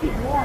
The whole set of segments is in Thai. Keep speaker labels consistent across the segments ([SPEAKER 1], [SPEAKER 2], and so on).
[SPEAKER 1] ผิดเรื่อ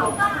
[SPEAKER 2] ไป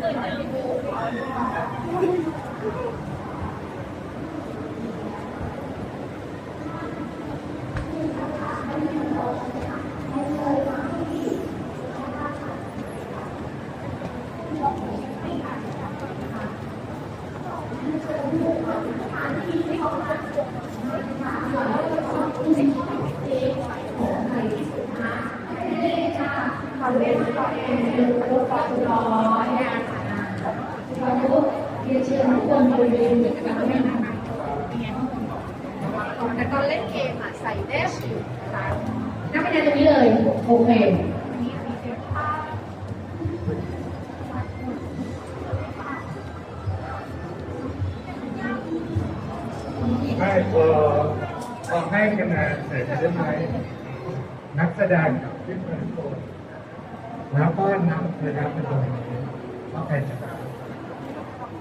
[SPEAKER 2] Thank you. ตอนคนสุดท้ายแล้วแหละ
[SPEAKER 1] แต่ตอนเล่นเกมอะใส่เดชค่ะ
[SPEAKER 3] นับคะแนนตรงนี้เลย โอเค
[SPEAKER 4] ไม่พอพอให้คะแนนเสร็จใช่ไหมนักแสดงกับที่เป็นคนแล้วก็นำระยะเป็นตัวนี้ว่าใครชนะ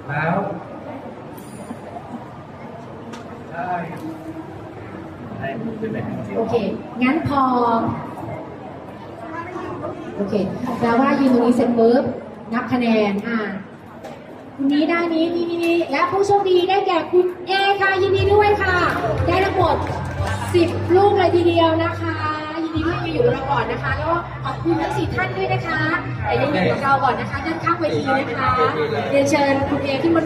[SPEAKER 4] แล้ว ได้เป็นแบบนี้
[SPEAKER 3] โอเค งั้นพอ โอเคแปลว่ายืนตรงนี้เสร็จปุ๊บนับคะแนน อ่าคุณนี้ได้นี้นี่นี่นี่และผู้โชคดีได้แก่คุณเอค่ะ ยินดีด้วยค่ะ ได้ทั้งหมด10 ลูกเลยทีเดียวนะคะ ยินดีด้วยมาอยู่กับเราก่อนนะคะ แล้วก็ขอบคุณทั้งสี่ท่านด้วยนะคะแต่ยังอยู่กับเราก่อนนะคะด้านข้างเวทีนะคะ เรียนเชิญคุณเอขึ้นบนเว